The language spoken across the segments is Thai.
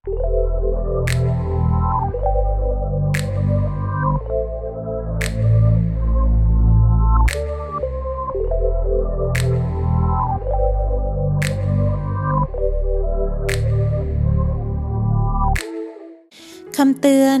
คำเตือน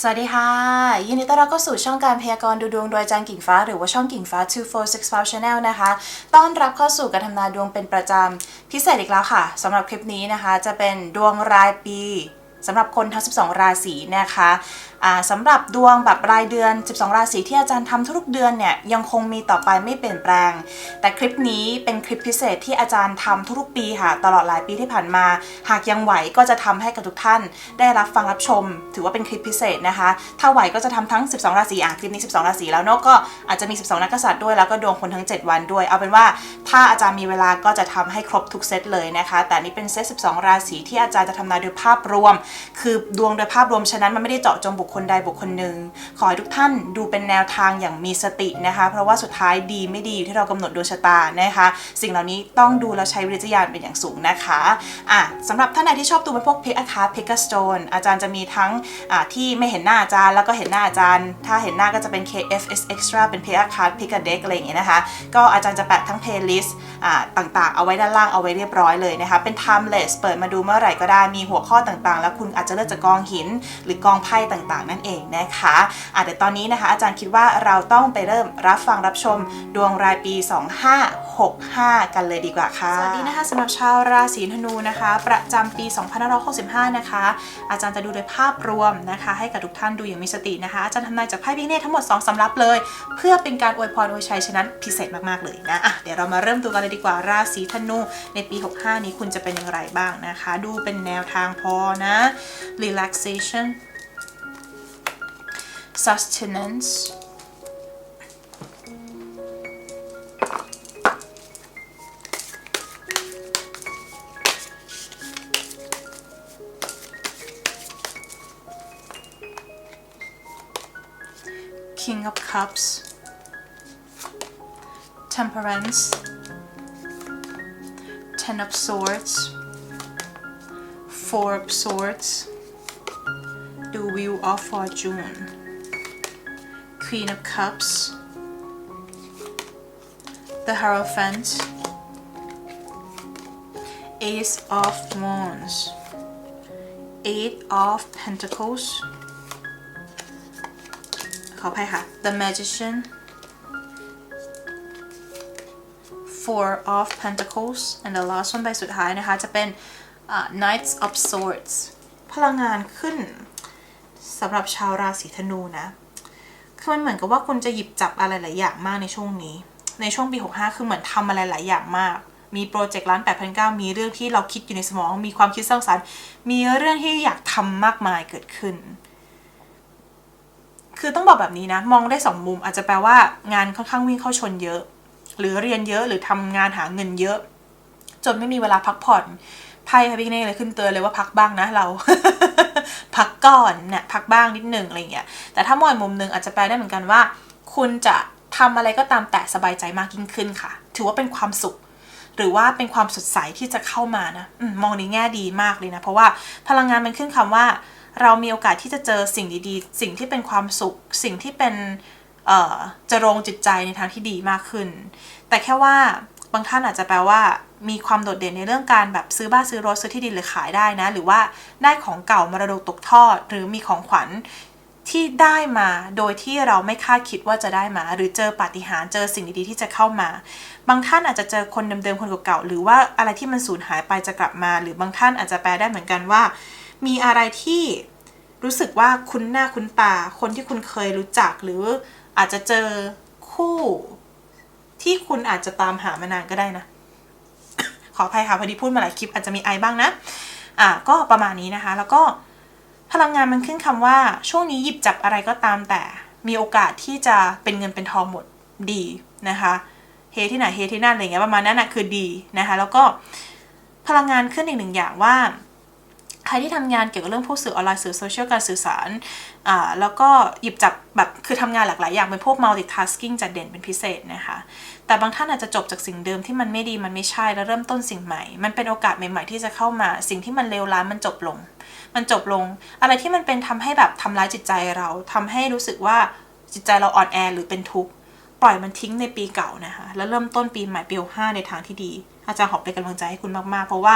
สวัสดีค่ะ ยินดีต้อนรับเข้าสู่ช่องการพยากรณ์ดูดวงโดยอาจารย์กิ่งฟ้า หรือว่าช่องกิ่งฟ้า 2465 Channel นะคะ ต้อนรับเข้าสู่การทำนายดวงเป็นประจำ พิเศษอีกแล้วค่ะสำหรับคลิปนี้นะคะ จะเป็นดวงรายปี สำหรับคนทั้ง 12 ราศีนะคะอ่าสำหรับดวงแบบรายเดือน 12 ราศีที่อาจารย์ทำทุกเดือนเนี่ยยังคงมีต่อไปไม่เปลี่ยนแปลง แต่คลิปนี้เป็นคลิปพิเศษที่อาจารย์ทำทุกๆปีค่ะตลอดหลายปีที่ผ่านมา หากยังไหวก็จะทำให้กับทุกท่าน ได้รับฟังรับชม ถือว่าเป็นคลิปพิเศษนะคะ ถ้าไหวก็จะทำทั้ง 12 ราศีอะคลิปนี้ 12 ราศีแล้วเนอะก็อาจจะมี 12 นักกษัตริย์ด้วยแล้วก็ดวงคนทั้ง 7 วันด้วย เอาเป็นว่าถ้าอาจารย์มีเวลาก็จะทำให้ครบทุกเซตเลยนะคะ แต่นี่เป็นเซต 12 ราศีที่อาจารย์จะทำนายโดยภาพรวมคือดวงโดยภาพรวมฉะนั้นมันไม่ได้เจาะจงบุคคลใดบุคคลหนึ่งขอให้ทุกท่านดูเป็นแนวทางอย่างมีสตินะคะ เพราะว่าสุดท้ายดีไม่ดีอยู่ที่เรากำหนดดวงชะตานะคะ สิ่งเหล่านี้ต้องดูแล้วใช้วิจารณญาเป็นอย่างสูงนะคะอะสำหรับท่านใดที่ชอบดูเป็นพวกเพิกอาคาเพิกสโตนอาจารย์จะมีทั้งอะที่ไม่เห็นหน้าอาจารย์ แล้วก็เห็นหน้าอาจารย์ ถ้าเห็นหน้าก็จะเป็น KFS Extra เป็นเพิกอาคาเพิกเด็กอะไรอย่างเงี้ยนะคะ ก็อาจารย์จะแปะทั้ง playlist อ่าต่างๆ เอาไว้ด้านล่างเอาไว้เรียบร้อยเลยนะคะ เป็น timeless เปิดมาดูเมื่อไหร่ก็ได้มีหัวข้อต่างๆ แล้วคุณอาจจะเลือกจากกองหิน หรือกองไพ่ต่างๆ นั่นเองนะคะอะเดี๋ยวตอนนี้นะคะ อาจารย์คิดว่าเราต้องไปเริ่มรับฟังรับชมดวงรายปี 2565 กันเลยดีกว่าค่ะ สวัสดีนะคะสำหรับชาวราศีธนูนะคะ ประจำปี2565 นะคะ อาจารย์จะดูโดยภาพรวมนะคะ ให้กับทุกท่านดูอย่างมีสตินะคะ อาจารย์ทำนายจากไพ่พิกเนตทั้งหมด 2สำรับเลย เพื่อเป็นการอวยพรอวยชัยฉะนั้นพิเศษมากๆเลยนะอะเดี๋ยวเรามาเริ่มดูกันเลยดีกว่าราศีธนูในปี 65 นี้คุณจะเป็นอย่างไรบ้างนะคะ ดูเป็นแนวทางพอนะ relaxation sustenance King of Cups Temperance Ten of Swords Four of Swords The Wheel of Fortune Queen of Cups The Hierophant Ace of Wands Eight of Pentacles ขออภัยค่ะ The Magician Four of Pentacles and the last one ใบสุดท้ายนะคะ จะเป็นอ่า Knights of Swords พลังงานขึ้นสำหรับชาวราศีธนูนะ คือมันเหมือนกับว่าคุณจะหยิบจับอะไรหลายอย่างมากในช่วงนี้ ในช่วงปี 65 คือเหมือนทำอะไรหลายอย่างมาก มีโปรเจกต์ร้าน8,900มีเรื่องที่เราคิดอยู่ในสมอง มีความคิดสร้างสรรค์ มีเรื่องที่อยากทำมากมายเกิดขึ้น คือต้องบอกแบบนี้นะ มองได้สองมุมอาจจะแปลว่างานค่อนข้างวิ่งเข้าชนเยอะ หรือเรียนเยอะหรือทำงานหาเงินเยอะ จนไม่มีเวลาพักผ่อน ไพ่พระพิฆเนศเลยขึ้นเตือนเลยว่าพักบ้างนะเรา พักก่อนเนี่ยพักบ้างนิดหนึ่งอะไรเงี้ยแต่ถ้ามองมุมหนึ่งอาจจะแปลได้เหมือนกันว่า คุณจะทำอะไรก็ตามแต่สบายใจมากยิ่งขึ้นค่ะ ถือว่าเป็นความสุข หรือว่าเป็นความสดใสที่จะเข้ามานะอมมองในแง่ดีมากเลยนะ เพราะว่าพลังงานมันขึ้นคำว่า เรามีโอกาสที่จะเจอสิ่งดีๆ สิ่งที่เป็นความสุข สิ่งที่เป็นเอ่อจะรงจิตใจในทางที่ดีมากขึ้น แต่แค่ว่าบางท่านอาจจะแปลว่า มีความโดดเด่นในเรื่องการแบบซื้อบ้านซื้อรถซื้อที่ดินหรือขายได้นะ หรือว่าได้ของเก่ามรดกตกทอด หรือมีของขวัญที่ได้มาโดยที่เราไม่คาดคิดว่าจะได้มา หรือเจอปาฏิหาริย์เจอสิ่งดีๆที่จะเข้ามา บางท่านอาจจะเจอคนเดิมๆคนเก่าๆหรือว่าอะไรที่มันสูญหายไปจะกลับมา หรือบางท่านอาจจะแปลได้เหมือนกันว่า มีอะไรที่รู้สึกว่าคุ้นหน้าคุ้นตา คนที่คุณเคยรู้จัก หรืออาจจะเจอคู่ที่คุณอาจจะตามหามานานก็ได้นะ ขออภัยค่ะพอดีพูดมาหลายคลิปอาจจะมีไอบ้างนะอะก็ประมาณนี้นะคะ แล้วก็พลังงานมันขึ้นคำว่า ช่วงนี้หยิบจับอะไรก็ตามแต่มีโอกาสที่จะเป็นเงินเป็นทองหมดดีนะคะเฮที่ไหนเฮที่นั่นอะไรเงี้ยประมาณนั้นนะคือดีนะคะ แล้วก็พลังงานขึ้นอีกหนึ่งอย่างว่า ใครที่ทำงานเกี่ยวกับเรื่องพวกสื่อออนไลน์สื่อโซเชียลการสื่อสารอ่าแล้วก็หยิบจับแบบคือทำงานหลากหลายอย่างเป็นพวก multitasking จะเด่นเป็นพิเศษนะคะ แต่บางท่านอาจจะจบจากสิ่งเดิมที่มันไม่ดีมันไม่ใช่แล้วเริ่มต้นสิ่งใหม่ มันเป็นโอกาสใหม่ ๆ ที่จะเข้ามา สิ่งที่มันเลวร้ายมันจบลง มันจบลง อะไรที่มันเป็นทำให้แบบทำร้ายจิตใจเราทำให้รู้สึกว่าจิตใจเราอ่อนแอหรือเป็นทุกข์ปล่อยมันทิ้งในปีเก่านะคะแล้วเริ่มต้นปีใหม่ปีห้าในทางที่ดี อาจารย์ขอเป็นกำลังใจให้คุณมากๆ เพราะว่า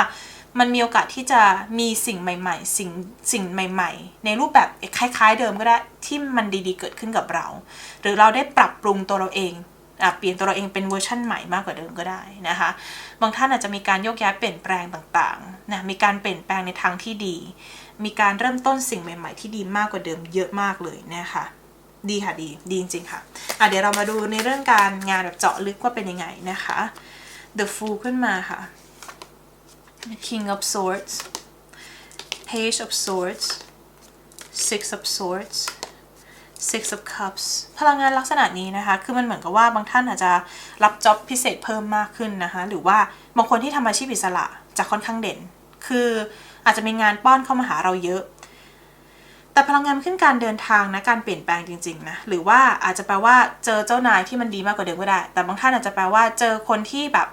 มันมีโอกาสที่จะมีสิ่งใหม่ ๆ สิ่งสิ่งใหม่ ๆ ในรูปแบบคล้ายๆ เดิมก็ได้ที่มันดีๆ เกิดขึ้นกับเรา หรือเราได้ปรับปรุงตัวเราเองอเปลี่ยนตัวเราเองเป็นเวอร์ชั่นใหม่มากกว่าเดิมก็ได้นะคะ บางท่านอาจจะมีการโยกย้ายเปลี่ยนแปลงต่างๆนะมีการเปลี่ยนแปลงในทางที่ดี มีการเริ่มต้นสิ่งใหม่ ๆ ที่ดีมากกว่าเดิมเยอะมากเลยนะคะดีค่ะดีดีจริงๆค่ะอะ เดี๋ยวเรามาดูในเรื่องการงานแบบเจาะลึกว่าเป็นยังไงนะคะ The Fool ขึ้นมาค่ะ King of Swords Page of Swords Six of Swords Six of Cups พลังงานลักษณะนี้นะคะ คือมันเหมือนกับว่าบางท่านอาจจะรับจ็อบพิเศษเพิ่มมากขึ้นนะคะ หรือว่าบางคนที่ทำอาชีพอิสระจะค่อนข้างเด่น คืออาจจะมีงานป้อนเข้ามาหาเราเยอะ แต่พลังงานขึ้นการเดินทางนะ การเปลี่ยนแปลงจริงๆนะ หรือว่าอาจจะแปลว่าเจอเจ้านายที่มันดีมากกว่าเดิมก็ได้ แต่บางท่านอาจจะแปลว่าเจอคนที่แบบ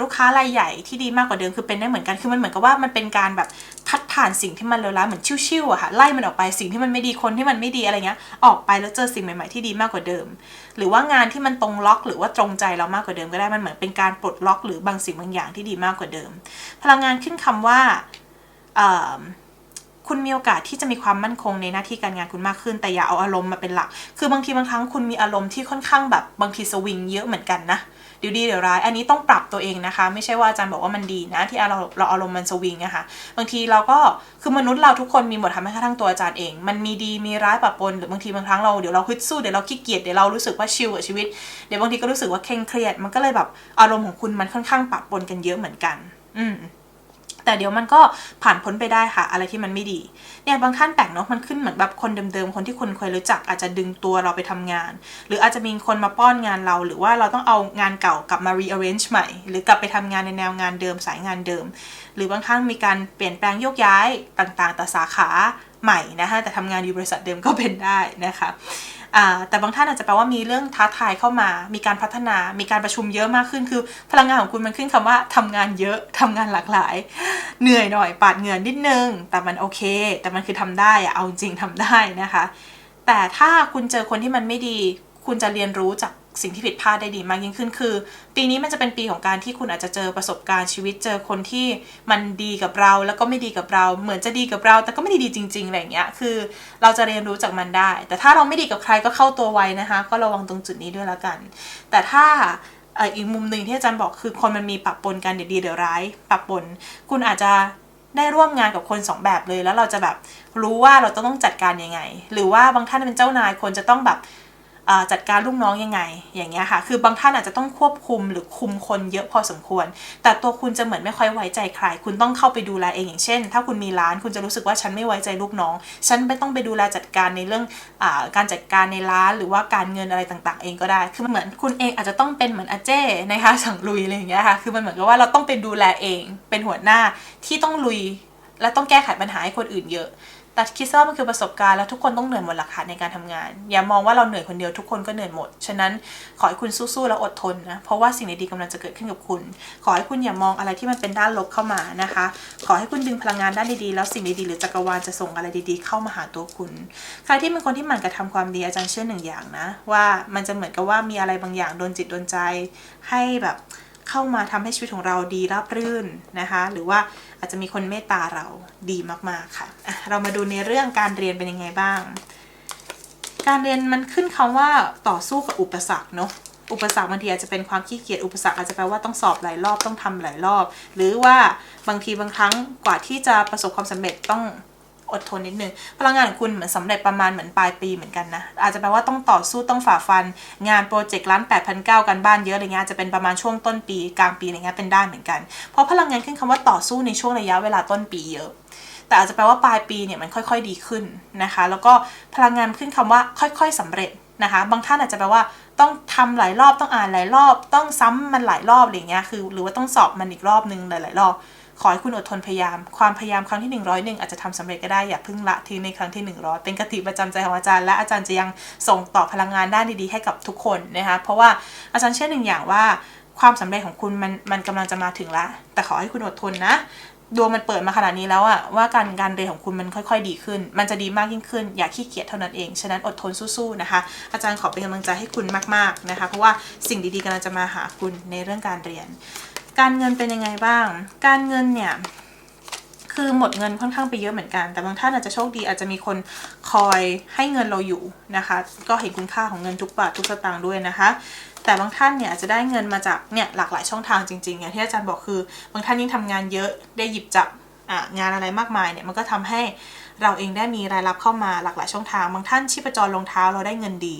ลูกค้ารายใหญ่ที่ดีมากกว่าเดิมคือเป็นได้เหมือนกันคือมันเหมือนกับว่ามันเป็นการแบบพัดผ่านสิ่งที่มันเลวร้ายเหมือนชิวๆอะค่ะไล่มันออกไปสิ่งที่มันไม่ดีคนที่มันไม่ดีอะไรเงี้ยออกไปแล้วเจอสิ่งใหม่ๆที่ดีมากกว่าเดิม หรือว่างานที่มันตรงล็อกหรือว่าตรงใจเรามากกว่าเดิมก็ได้มันเหมือนเป็นการปลดล็อกหรือบางสิ่งบางอย่างที่ดีมากกว่าเดิม พลังงานขึ้นคำว่า คุณมีโอกาสที่จะมีความมั่นคงในหน้าที่การงานคุณมากขึ้น แต่อย่าเอาอารมณ์มาเป็นหลัก คือบางทีบางครั้งคุณมีอารมณ์ที่ค่อนข้างแบบบางทีสวิงเยอะเหมือนกันนะเดี๋ยวดีเดี๋ยวร้าย อันนี้ต้องปรับตัวเองนะคะ ไม่ใช่ว่าอาจารย์บอกว่ามันดีนะ ที่เราเราอารมณ์มันสวิงอะคะ่ะ บางทีเราก็คือมนุษย์เราทุกคนมีหมดทำให้กระทั่งตัวอาจารย์เอง มันมีดีมีร้ายปะปนหรือบางทีบางครั้งเราเดี๋ยวเราฮึดสู้เดี๋ยวเราขี้เกียจเดี๋ยวเรารู้สึกว่าชิลกับชีวิตเดี๋ยวบางทีก็รู้สึกว่าเคร่งเครียด มันก็เลยแบบอารมณ์ของคุณมันค่อนข้างปะปนกันเยอะเหมือนกัน อืม แต่เดี๋ยวมันก็ผ่านพ้นไปได้ค่ะ อะไรที่มันไม่ดีเนี่ยบางท่านแปลกเนาะมันขึ้นเหมือนแบบคนเดิมๆคนที่คุณเคยรู้จักอาจจะดึงตัวเราไปทำงาน หรืออาจจะมีคนมาป้อนงานเรา หรือว่าเราต้องเอางานเก่ากลับมา rearrange ใหม่ หรือกลับไปทำงานในแนวงานเดิมสายงานเดิม หรือบางท่านมีการเปลี่ยนแปลงโยกย้ายต่างๆแต่สาขาใหม่นะคะแต่ทำงานอยู่บริษัทเดิมก็เป็นได้นะคะ แต่บางท่านอาจจะแปลว่ามีเรื่องท้าทายเข้ามา มีการพัฒนา มีการประชุมเยอะมากขึ้น คือ พลังงานของคุณมันขึ้นคำว่าทำงานเยอะทำงานหลากหลาย เหนื่อยหน่อยปาดเหงื่อนิดนึง แต่มันโอเค แต่มันคือทำได้อะเอาจริงทำได้นะคะ แต่ถ้าคุณเจอคนที่มันไม่ดี คุณจะเรียนรู้จาก สิ่งที่ผิดพลาดได้ดีมากยิ่งขึ้นคือ ปีนี้มันจะเป็นปีของการที่คุณอาจจะเจอประสบการณ์ชีวิตเจอคนที่มันดีกับเราแล้วก็ไม่ดีกับเรา เหมือนจะดีกับเรา แต่ก็ไม่ได้ดีจริงๆอะไรอย่างเงี้ยคือ เราจะเรียนรู้จากมันได้ แต่ถ้าเราไม่ดีกับใครก็เข้าตัวไว้นะคะ ก็ระวังตรงจุดนี้ด้วยละกัน แต่ถ้าอีกมุมหนึ่งที่อาจารย์บอกคือคนมันมีปะปนกันเดี๋ยวดีเดี๋ยวร้ายปะปนคุณอาจจะได้ร่วมงานกับคนสองแบบเลยแล้วเราจะแบบรู้ว่าเราต้องจัดการยังไง หรือว่าบางท่านเป็นเจ้านายคนจะต้องแบบ จัดการลูกน้องยังไง อย่างเงี้ยค่ะ คือบางท่านอาจจะต้องควบคุมหรือคุมคนเยอะพอสมควร แต่ตัวคุณจะเหมือนไม่ค่อยไว้ใจใคร คุณต้องเข้าไปดูแลเองอย่างเช่น ถ้าคุณมีร้านคุณจะรู้สึกว่าฉันไม่ไว้ใจลูกน้อง ฉันไม่ต้องไปดูแลจัดการในเรื่องอการจัดการในร้านหรือว่าการเงินอะไรต่างๆ เองก็ได้ คือมันเหมือนคุณเองอาจจะต้องเป็นเหมือนอาเจ้นะคะสั่งลุยอะไรอย่างเงี้ยค่ะ คือมันเหมือนกับว่าเราต้องไปดูแลเอง เป็นหัวหน้าที่ต้องลุยและต้องแก้ไขปัญหาให้คนอื่นเยอะ แต่คิดว่ามันคือประสบการณ์แล้วทุกคนต้องเหนื่อยหมดหลักฐานในการทำงาน อย่ามองว่าเราเหนื่อยคนเดียวทุกคนก็เหนื่อยหมด ฉะนั้นขอให้คุณสู้ๆและอดทนนะ เพราะว่าสิ่งดีๆกำลังจะเกิดขึ้นกับคุณ ขอให้คุณอย่ามองอะไรที่มันเป็นด้านลบเข้ามานะคะ ขอให้คุณดึงพลังงานด้านดีๆ แล้วสิ่งดีๆหรือจักรวาลจะส่งอะไรดีๆ เข้ามาหาตัวคุณ ใครที่เป็นคนที่หมั่นกระทำความดีอาจารย์เชื่อหนึ่งอย่างนะ ว่ามันจะเหมือนกับว่ามีอะไรบางอย่างโดนจิตโดนใจให้แบบ เข้ามาทำให้ชีวิตของเราดีราบรื่นนะคะ หรือว่าอาจจะมีคนเมตตาเราดีมากๆค่ะอะเรามาดูในเรื่องการเรียนเป็นยังไงบ้าง การเรียนมันขึ้นคำว่าต่อสู้กับอุปสรรคเนาะอุปสรรคบางทีอาจจะเป็นความขี้เกียจอุปสรรคอาจจะแปลว่าต้องสอบหลายรอบต้องทำหลายรอบ หรือว่าบางทีบางครั้งกว่าที่จะประสบความสำเร็จต้อง อดทนนิดนึงพลังงานของคุณเหมือนสำเร็จประมาณเหมือนปลายปีเหมือนกันนะ อาจจะแปลว่าต้องต่อสู้ต้องฝ่าฟัน งานโปรเจกต์ล้านแปดพันเก้ากันบ้านเยอะอะไรเงี้ยจจะเป็นประมาณช่วงต้นปีกลางปีอะไรเงี้ยเป็นได้เหมือนกัน เพราะพลังงานขึ้นคำว่าต่อสู้ในช่วงระยะเวลาต้นปีเยอะ แต่อาจจะแปลว่าปลายปีเนี่ยมันค่อย ๆดีขึ้นนะคะ แล้วก็พลังงานขึ้นคำว่าค่อยๆสำเร็จนะคะ บางท่านอาจจะแปลว่าต้องทำหลายรอบต้องอ่านหลายรอบ ต้องซ้ำมันหลายรอบอะไรเงี้ยคือ หรือว่าต้องสอบมันอีกรอบนึงหลาย ๆ รอบ ขอให้คุณอดทนพยายาม ความพยายามครั้งที่ 100หนึ่งอาจจะทำสำเร็จก็ได้ อย่าเพิ่งละทิ้งในครั้งที่ 100 เป็นกติประจำใจของอาจารย์ และอาจารย์จะยังส่งต่อพลังงานด้านดีๆให้กับทุกคนนะคะ เพราะว่าอาจารย์เชื่อหนึ่งอย่างว่าความสำเร็จของคุณมันมันกำลังจะมาถึงละ แต่ขอให้คุณอดทนนะดวงมันเปิดมาขนาดนี้แล้วอะว่าการการเรียนของคุณมันค่อย ๆ ดีขึ้น มันจะดีมากยิ่งขึ้น อย่าขี้เกียจเท่านั้นเอง ฉะนั้นอดทนสู้ๆนะคะ อาจารย์ขอเป็นกำลังใจให้คุณมากๆนะคะ เพราะว่าสิ่งดีๆกำลังจะมาหาคุณในเรื่องการเรียน การเงินเป็นยังไงบ้าง การเงินเนี่ยคือหมดเงินค่อนข้างไปเยอะเหมือนกัน แต่บางท่านอาจจะโชคดีอาจจะมีคนคอยให้เงินเราอยู่นะคะ ก็เห็นคุณค่าของเงินทุกบาททุกสตางค์ด้วยนะคะ แต่บางท่านเนี่ยอาจจะได้เงินมาจากเนี่ยหลากหลายช่องทางจริงๆอย่างที่อาจารย์บอกคือ บางท่านยิ่งทำงานเยอะได้หยิบจับ งานอะไรมากมายเนี่ยมันก็ทำให้เราเองได้มีรายรับเข้ามาหลากหลายช่องทาง บางท่านชีพจรลงเท้าเราได้เงินดี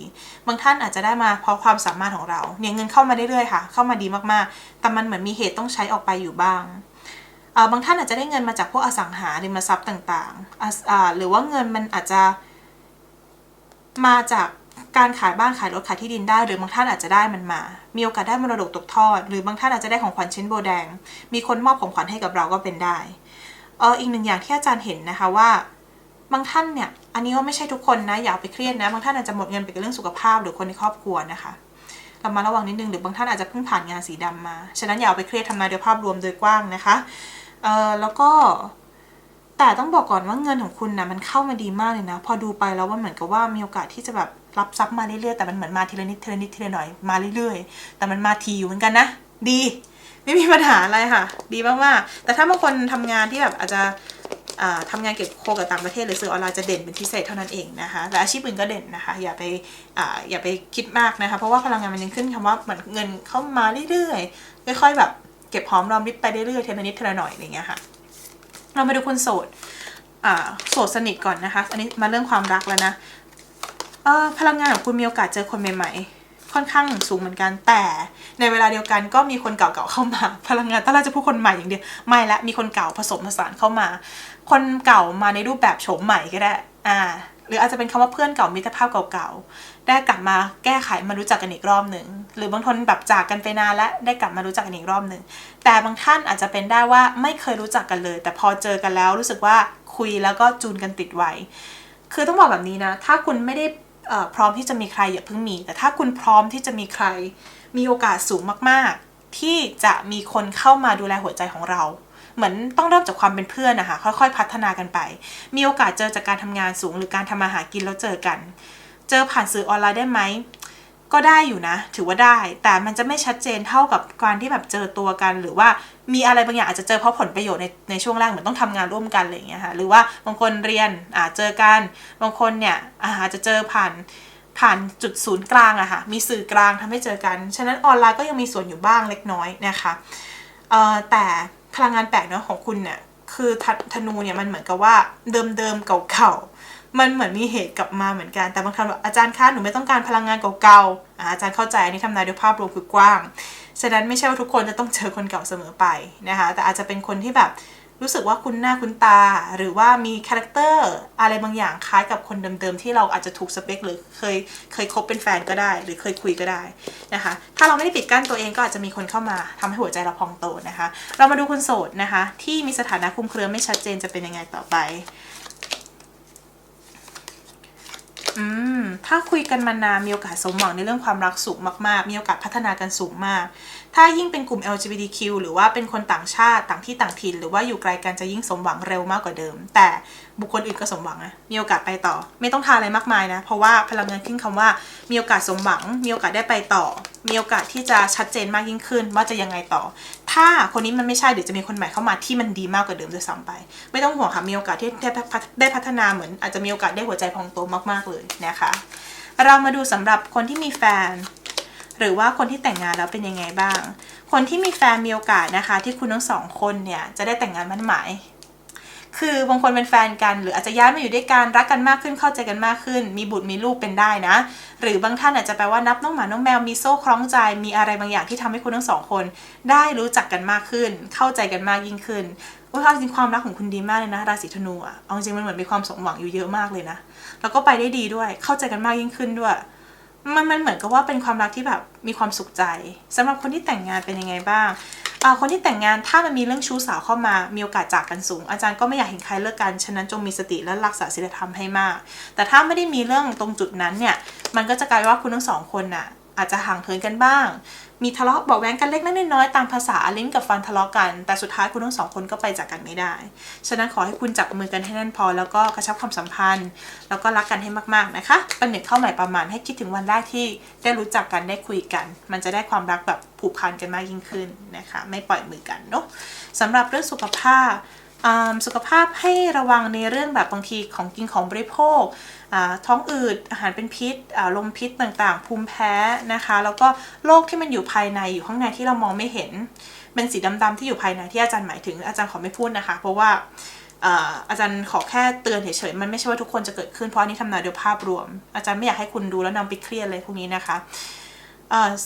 บางท่านอาจจะได้มาเพราะความสามารถของเราเนี่ยเงินเข้ามาเรื่อยๆค่ะ เข้ามาดีมากๆ แต่มันเหมือนมีเหตุต้องใช้ออกไปอยู่บ้างบางท่านอาจจะได้เงินมาจากพวกอสังหาริมทรัพย์ต่างๆ หรือว่าเงินมันอาจจะมาจากการขายบ้านขายรถขายที่ดินได้ หรือบางท่านอาจจะได้มันมา มีโอกาสได้มรดกตกทอด หรือบางท่านอาจจะได้ของขวัญชิ้นโบแดง มีคนมอบของขวัญให้กับเราก็เป็นได้ เอออีกหนึ่งอย่างที่อาจารย์เห็นนะคะว่าบางท่านเนี่ย อันนี้ก็ไม่ใช่ทุกคนนะ อย่าเอาไปเครียดนะ บางท่านอาจจะหมดเงินไปกับเรื่องสุขภาพหรือคนในครอบครัวนะคะเรามาระวังนิดนึงหรือบางท่านอาจจะเพิ่งผ่านงานสีดำมา ฉะนั้นอย่าเอาไปเครียดทำนายโดยภาพรวมโดยกว้างนะคะ เออแล้วก็ แต่ต้องบอกก่อนว่าเงินของคุณนะมันเข้ามาดีมากเลยนะ พอดูไปแล้วว่าเหมือนกับว่ามีโอกาสที่จะแบบรับทรัพย์มาเรื่อยๆ แต่มันเหมือนมาทีละนิดทีละนิดทีละหน่อยมาเรื่อยๆ แต่มันมาทีอยู่เหมือนกันนะ ดี ไม่มีปัญหาอะไรค่ะ ดีมากๆ แต่ถ้าบางคนทำงานที่แบบอาจจะทำงานเกี่ยวกับโคกับต่างประเทศหรือสื่อออนไลน์จะเด่นเป็นพิเศษเท่านั้นเองนะคะและอาชีพอื่นก็เด่นนะคะอย่าไปออย่าไปคิดมากนะคะ เพราะว่าพลังงานมันยังขึ้นคำว่าเหมือนเงินเข้ามาเรื่อยๆค่อยๆแบบเก็บหอมรอมริบไปเรื่อยๆเทีละนิดทีละหน่อยอะไรอย่างเงี้ยค่ะ เรามาดูคนโสดโสดสนิทก่อนนะคะ อันนี้มาเรื่องความรักแล้วนะพลังงานของคุณมีโอกาสเจอคนใหม่ๆ ค่อนข้างสูงเหมือนกัน แต่ในเวลาเดียวกันก็มีคนเก่าๆเข้ามา พลังงานตอนแรกจะพูดคนใหม่อย่างเดียว ไม่ละมีคนเก่าผสมผสานเข้ามา คนเก่ามาในรูปแบบโฉมใหม่ก็ได้อ่าหรืออาจจะเป็นคำว่าเพื่อนเก่ามิตรภาพเก่าๆ ได้กลับมาแก้ไขมารู้จักกันอีกรอบหนึ่ง หรือบางคนแบบจากกันไปนานและได้กลับมารู้จักกันอีกรอบหนึ่ง แต่บางท่านอาจจะเป็นได้ว่าไม่เคยรู้จักกันเลย แต่พอเจอกันแล้วรู้สึกว่าคุยแล้วก็จูนกันติดไวคือต้องบอกแบบนี้นะ ถ้าคุณไม่ได้ พร้อมที่จะมีใครอย่าเพิ่งมี แต่ถ้าคุณพร้อมที่จะมีใคร มีโอกาสสูงมากๆ ที่จะมีคนเข้ามาดูแลหัวใจของเรา เหมือนต้องเริ่มจากความเป็นเพื่อนนะคะค่อยๆพัฒนากันไป มีโอกาสเจอจากการทำงานสูงหรือการทำมาหากินแล้วเจอกัน เจอผ่านสื่อออนไลน์ได้ไหม ก็ได้อยู่นะ ถือว่าได้ แต่มันจะไม่ชัดเจนเท่ากับการที่แบบเจอตัวกัน หรือว่ามีอะไรบางอย่างอาจจะเจอเพราะผลประโยชน์ในในช่วงแรกเหมือนต้องทำงานร่วมกันอะไรอย่างเงี้ยค่ะหรือว่าบางคนเรียนอ่าเจอกัน บางคนเนี่ยอาจจะเจอผ่านผ่านจุดศูนย์กลางอะค่ะมีสื่อกลางทำให้เจอกัน ฉะนั้นออนไลน์ก็ยังมีส่วนอยู่บ้างเล็กน้อยนะคะแต่พลังงานแปลกเนาะของคุณเนี่ย คือธธนูเนี่ยมันเหมือนกับว่าเดิมๆเก่าๆ มันเหมือนมีเหตุกลับมาเหมือนกัน แต่บางท่านบอกอาจารย์คะหนูไม่ต้องการพลังงานเก่าๆ อาอาจารย์เข้าใจอันนี้ทำนายด้วยภาพรวมคือกว้าง ฉะนั้นไม่ใช่ว่าทุกคนจะต้องเจอคนเก่าเสมอไปนะคะ แต่อาจจะเป็นคนที่แบบ รู้สึกว่าคุณหน้าคุณตา หรือว่ามีคาแรคเตอร์อะไรบางอย่างคล้ายกับคนเดิมๆ ที่เราอาจจะถูกสเปค หรือเคยเคยคบเป็นแฟนก็ได้ หรือเคยคุยก็ได้นะคะ ถ้าเราไม่ได้ปิดกั้นตัวเองก็อาจจะมีคนเข้ามาทำให้หัวใจเราพองโตนะคะ เรามาดูคนโสดนะคะ ที่มีสถานะคลุมเครือไม่ชัดเจนจะเป็นยังไงต่อไป อืมถ้าคุยกันมานานมีโอกาสสมหวังในเรื่องความรักสูงมากๆ มีโอกาสพัฒนากันสูงมาก ถ้ายิ่งเป็นกลุ่ม LGBTQ หรือว่าเป็นคนต่างชาติต่างที่ต่างถิ่น หรือว่าอยู่ไกลกันจะยิ่งสมหวังเร็วมากกว่าเดิม แต่บุคคลอื่นก็สมหวังนะมีโอกาสไปต่อ ไม่ต้องทานอะไรมากมายนะ เพราะว่าพลังงานขึ้นคำว่ามีโอกาสสมหวัง มีโอกาสได้ไปต่อมีโอกาสที่จะชัดเจนมากยิ่งขึ้น ว่าจะยังไงต่อ ถ้าคนนี้มันไม่ใช่เดี๋ยวจะมีคนใหม่เข้ามาที่มันดีมากกว่าเดิมด้วยซ้ำไป ไม่ต้องห่วงค่ะมีโอกาสที่ได้พัฒได้พัฒนาเหมือน อาจจะมีโอกาสได้หัวใจพองโตมากๆเลยนะคะ เรามาดูสำหรับคนที่มีแฟน หรือว่าคนที่แต่งงานแล้วเป็นยังไงบ้าง คนที่มีแฟนมีโอกาสนะคะ ที่คุณทั้งสองคนเนี่ยจะได้แต่งงานมั่นหมาย คือบางคนเป็นแฟนกัน หรืออาจจะย้ายมาอยู่ด้วยกันรักกันมากขึ้นเข้าใจกันมากขึ้น มีบุตรมีลูกเป็นได้นะ หรือบางท่านอาจจะแปลว่านับน้องหมาน้องแมวมีโซ่คล้องใจ มีอะไรบางอย่างที่ทำให้คุณทั้งสองคน ได้รู้จักกันมากขึ้น เข้าใจกันมากยิ่งขึ้นว่าจริงความรักของคุณดีมากเลยนะราศีธนูอะเอาจริงมันเหมือนมีความสมหวังอยู่เยอะมากเลยนะแล้วก็ไปได้ดีด้วยเข้าใจกันมากยิ่งขึ้นด้วย มันมันเหมือนกับว่าเป็นความรักที่แบบมีความสุขใจสำหรับคนที่แต่งงานเป็นยังไงบ้างคนที่แต่งงานถ้ามันมีเรื่องชู้สาวเข้ามามีโอกาสจากกันสูง อาจารย์ก็ไม่อยากเห็นใครเลิกกันฉะนั้นจงมีสติและรักษาศีลธรรมให้มาก แต่ถ้าไม่ได้มีเรื่องตรงจุดนั้นเนี่ยมันก็จะกลายว่าคุณทั้งสองคนน่ะ อาจจะห่างเหินกันบ้าง มีทะเลาะเบาะแว้งกันเล็กน้อยๆตามภาษาลิ้นกับฟันทะเลาะกัน แต่สุดท้ายคุณทั้งสองคนก็ไปจากกันไม่ได้ ฉะนั้นขอให้คุณจับมือกันให้แน่นพอ แล้วก็กระชับความสัมพันธ์ แล้วก็รักกันให้มากๆนะคะเป็นหนึ่งเข้าใหม่ประมาณให้คิดถึงวันแรกที่ได้รู้จักกันได้คุยกัน มันจะได้ความรักแบบผูกพันกันมากยิ่งขึ้นนะคะ ไม่ปล่อยมือกันเนาะสำหรับเรื่องสุขภาพ สุขภาพให้ระวังในเรื่องแบบบางทีของกินของบริโภค ท้องอืดอาหารเป็นพิษลมพิษต่างๆ ภูมิแพ้นะคะ แล้วก็โรคที่มันอยู่ภายในอยู่ข้างในที่เรามองไม่เห็น เป็นสีดำๆที่อยู่ภายในที่อาจารย์หมายถึงอาจารย์ขอไม่พูดนะคะ เพราะว่าอาจารย์ขอแค่เตือนเฉยๆ มันไม่ใช่ว่าทุกคนจะเกิดขึ้นเพราะอันนี้ทำนายโดยภาพรวม อาจารย์ไม่อยากให้คุณดูแล้วนำไปเครียดเลยพวกนี้นะคะ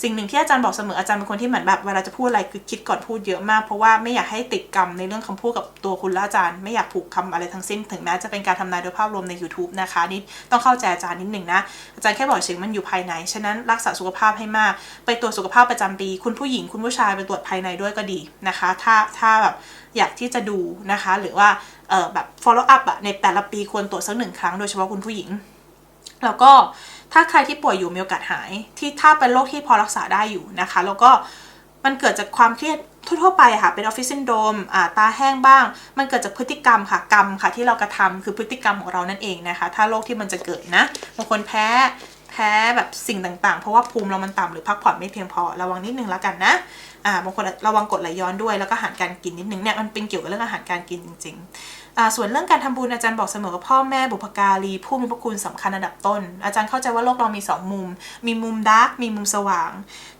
สิ่งหนึ่งที่อาจารย์บอกเสมออาจารย์เป็นคนที่เหมือนแบบเวลาจะพูดอะไรคือคิดก่อนพูดเยอะมากเพราะว่าไม่อยากให้ติดกรรมในเรื่องคำพูดกับตัวคุณและอาจารย์ไม่อยากผูกคำอะไรทั้งสิ้นถึงแม้จะเป็นการทำนายโดยภาพรวมใน YouTube นะคะนี่ต้องเข้าใจอาจารย์นิดหนึ่งนะ อาจารย์แค่บอกเฉยมันอยู่ภายใน ฉะนั้นรักษาสุขภาพให้มาก ไปตรวจสุขภาพประจำปี คุณผู้หญิงคุณผู้ชายไปตรวจภายในด้วยก็ดีนะคะ ถ้าถ้าแบบอยากที่จะดูนะคะ หรือว่าแบบ follow up อะในแต่ละปีควรตรวจสักหนึ่งครั้งโดยเฉพาะคุณผู้หญิง แล้วก็ ถ้าใครที่ป่วยอยู่มีโอกาสหายที่ถ้าเป็นโรคที่พอรักษาได้อยู่นะคะ แล้วก็มันเกิดจากความเครียดทั่วๆไปค่ะ เป็นออฟฟิศซินโดรมอ่าตาแห้งบ้าง มันเกิดจากพฤติกรรมค่ะ กรรมค่ะ ที่เรากระทำคือพฤติกรรมของเรานั่นเองนะคะ ถ้าโรคที่มันจะเกิดนะบางคนแพ้แพ้แบบสิ่งต่างๆ เพราะว่าภูมิเรามันต่ำหรือพักผ่อนไม่เพียงพอระวังนิดนึงแล้วกันนะอ่าบางคนระวังกดไหลย้อนด้วยแล้วก็อาหารการกินนิดนึงเนี่ยมันเป็นเกี่ยวกับเรื่องอาหารการกินจริง ๆ ส่วนเรื่องการทำบุญอาจารย์บอกเสมอว่าพ่อแม่บุพการีผู้มีพระคุณสำคัญอันดับต้น อาจารย์เข้าใจว่าโลกเรามีสองมุม มีมุมดาร์กมีมุมสว่าง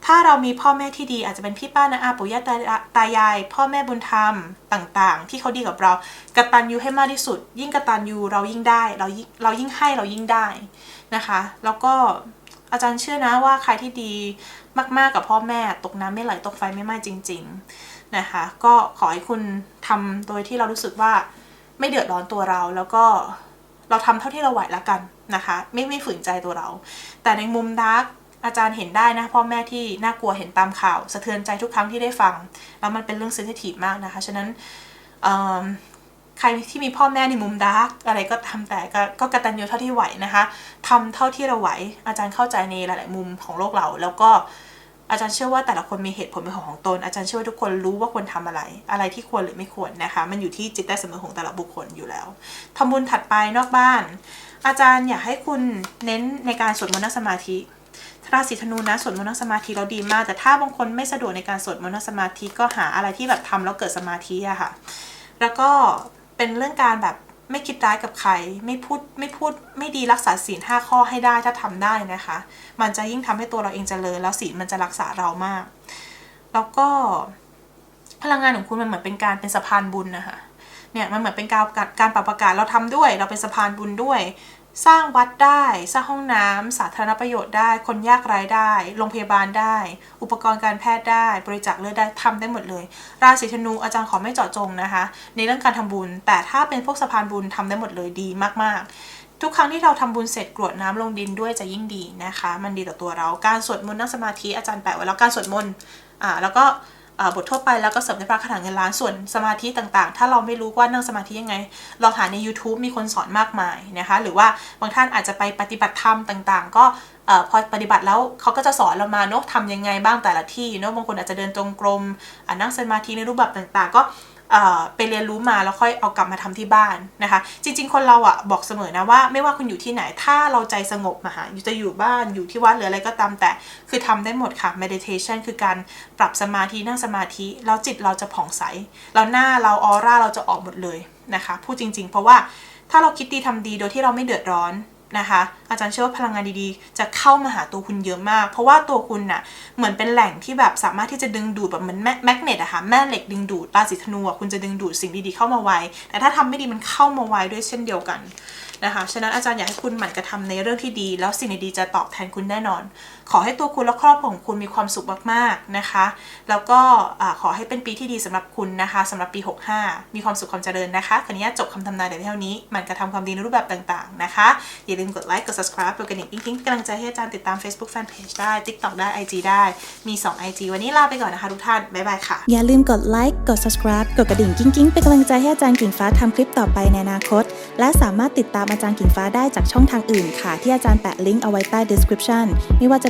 ถ้าเรามีพ่อแม่ที่ดีอาจจะเป็นพี่ป้านาอาปู่ย่าตาตายาย พ่อแม่บุญธรรมต่างๆ ที่เขาดีกับเรากระตัญญูให้มากที่สุด ยิ่งกระตัญญูเรายิ่งได้เรายิ่งเรายิ่งให้เรายิ่งได้นะคะ แล้วก็อาจารย์เชื่อนะว่าใครที่ดีมากๆกับพ่อแม่ตกน้ำไม่ไหลตกไฟไม่ไหม้จริง ๆนะคะ ก็ขอให้คุณทำโดยที่เรารู้สึกว่า ไม่เดือดร้อนตัวเรา แล้วก็เราทำเท่าที่เราไหวแล้วกันนะคะ ไม่ไม่ฝืนใจตัวเรา แต่ในมุมดาร์กอาจารย์เห็นได้นะพ่อแม่ที่น่ากลัวเห็นตามข่าว สะเทือนใจทุกครั้งที่ได้ฟัง แล้วมันเป็นเรื่องเซนซิทีฟมากนะคะ ฉะนั้นใครที่มีพ่อแม่ในมุมดาร์กอะไรก็ทำแต่ก็ก็กระตันยูเท่าที่ไหวนะคะทำเท่าที่เราไหวอาจารย์เข้าใจในหลาย ๆ มุมของโลกเราแล้วก็ อาจารย์เชื่อว่าแต่ละคนมีเหตุผลเป็นของของตน อาจารย์เชื่อว่าทุกคนรู้ว่าควรทำอะไร อะไรที่ควรหรือไม่ควรนะคะ มันอยู่ที่จิตใต้สำนึกของแต่ละบุคคลอยู่แล้วทำบุญถัดไปนอกบ้าน อาจารย์อยากให้คุณเน้นในการสวดมนต์นั่งสมาธิราศีธนูนะสวดมนต์นั่งสมาธิเราดีมาก แต่ถ้าบางคนไม่สะดวกในการสวดมนต์นั่งสมาธิก็หาอะไรที่แบบทำแล้วเกิดสมาธิอะค่ะ แล้วก็เป็นเรื่องการแบบ ไม่คิดร้ายกับใคร ไม่พูดไม่พูดไม่ดีรักษาศีลห้าข้อให้ได้ถ้าทำได้นะคะ มันจะยิ่งทำให้ตัวเราเองเจริญแล้วศีลมันจะรักษาเรามาก แล้วก็พลังงานของคุณมันเหมือนเป็นการเป็นสะพานบุญนะคะเนี่ยมันเหมือนเป็นการการปรับอากาศเราทำด้วย เราเป็นสะพานบุญด้วย สร้างวัดได้ สร้างห้องน้ำสาธารณประโยชน์ได้ คนยากไร้ได้ โรงพยาบาลได้ อุปกรณ์การแพทย์ได้ บริจาคเลือดได้ทำได้หมดเลย ราศีธนูอาจารย์ขอไม่เจาะจงนะคะ ในเรื่องการทำบุญ แต่ถ้าเป็นพวกสะพานบุญทำได้หมดเลยดีมากๆ ทุกครั้งที่เราทำบุญเสร็จกรวดน้ำลงดินด้วยจะยิ่งดีนะคะ มันดีต่อตัวเรา การสวดมนต์นั่งสมาธิอาจารย์แปะไว้แล้วการสวดมนต์อ่าแล้วก็ บททั่วไปแล้วก็เสริมในพระคาถาเงินล้านส่วนสมาธิต่างๆ ถ้าเราไม่รู้ว่านั่งสมาธิยังไง ลองหาใน YouTube มีคนสอนมากมายนะคะ หรือว่าบางท่านอาจจะไปปฏิบัติธรรมต่างๆ ก็พอปฏิบัติแล้วเขาก็จะสอนเรามาเนาะทำยังไงบ้างแต่ละที่เนาะบางคนอาจจะเดินจงกรมนั่งสมาธิในรูปแบบต่างๆ ก็ ไปเรียนรู้มาแล้วค่อยเอากลับมาทำที่บ้านนะคะ จริง ๆ คนเราอะบอกเสมอนะว่า ไม่ว่าคุณอยู่ที่ไหนถ้าเราใจสงบมาหาจะอยู่บ้านอยู่ที่วัดหรืออะไรก็ตามแต่ คือทำได้หมดค่ะ meditation คือการปรับสมาธินั่งสมาธิ แล้วจิตเราจะผ่องใส แล้วหน้าเราออร่าเราจะออกหมดเลยนะคะพูดจริง ๆ เพราะว่าถ้าเราคิดดีทำดีโดยที่เราไม่เดือดร้อน นะคะ อาจารย์เชื่อว่าพลังงานดีๆ จะเข้ามาหาตัวคุณเยอะมาก เพราะว่าตัวคุณน่ะเหมือนเป็นแหล่งที่แบบสามารถที่จะดึงดูดแบบเหมือนแมแมกเนตอะค่ะแม่เหล็กดึงดูดราศีธนูอะคุณจะดึงดูดสิ่งดีๆเข้ามาไวแต่ถ้าทำไม่ดีมันเข้ามาไวด้วยเช่นเดียวกันนะคะฉะนั้นอาจารย์อยากให้คุณหมั่นกระทำในเรื่องที่ดี แล้วสิ่งดีๆจะตอบแทนคุณแน่นอนขอให้ตัวคุณและครอบครัวของคุณมีความสุขมากๆนะคะ แล้วก็ขอให้เป็นปีที่ดีสำหรับคุณนะคะสำหรับปี 65 มีความสุขความเจริญนะคะขออนุญาตจบคำทำนายแต่เท่านี้ มันกระทำความดีในรูปแบบต่างๆนะคะ อย่าลืมกดไลค์กด subscribe กดกระดิ่งกิ๊งๆเป็นกำลังใจให้อาจารย์ติดตาม Facebook Fanpage ได้ TikTok ได้ IG ได้มี 2 IG วันนี้ลาไปก่อนนะคะทุกท่านบ๊ายบายค่ะอย่าลืมกดไลค์กด subscribe กดกระดิ่งกิ้งกิ้งเป็นกำลังใจให้อาจารย์กิ่งฟ้าทำคลิปต่อไปในอนาคต และสามารถติดตามอาจารย์กิ่งฟ้าได้จากช่องทางอื่นค่ะ ที่อาจารย์แปะลิงก์เอาไว้ใต้ description ไม่ว่าจะ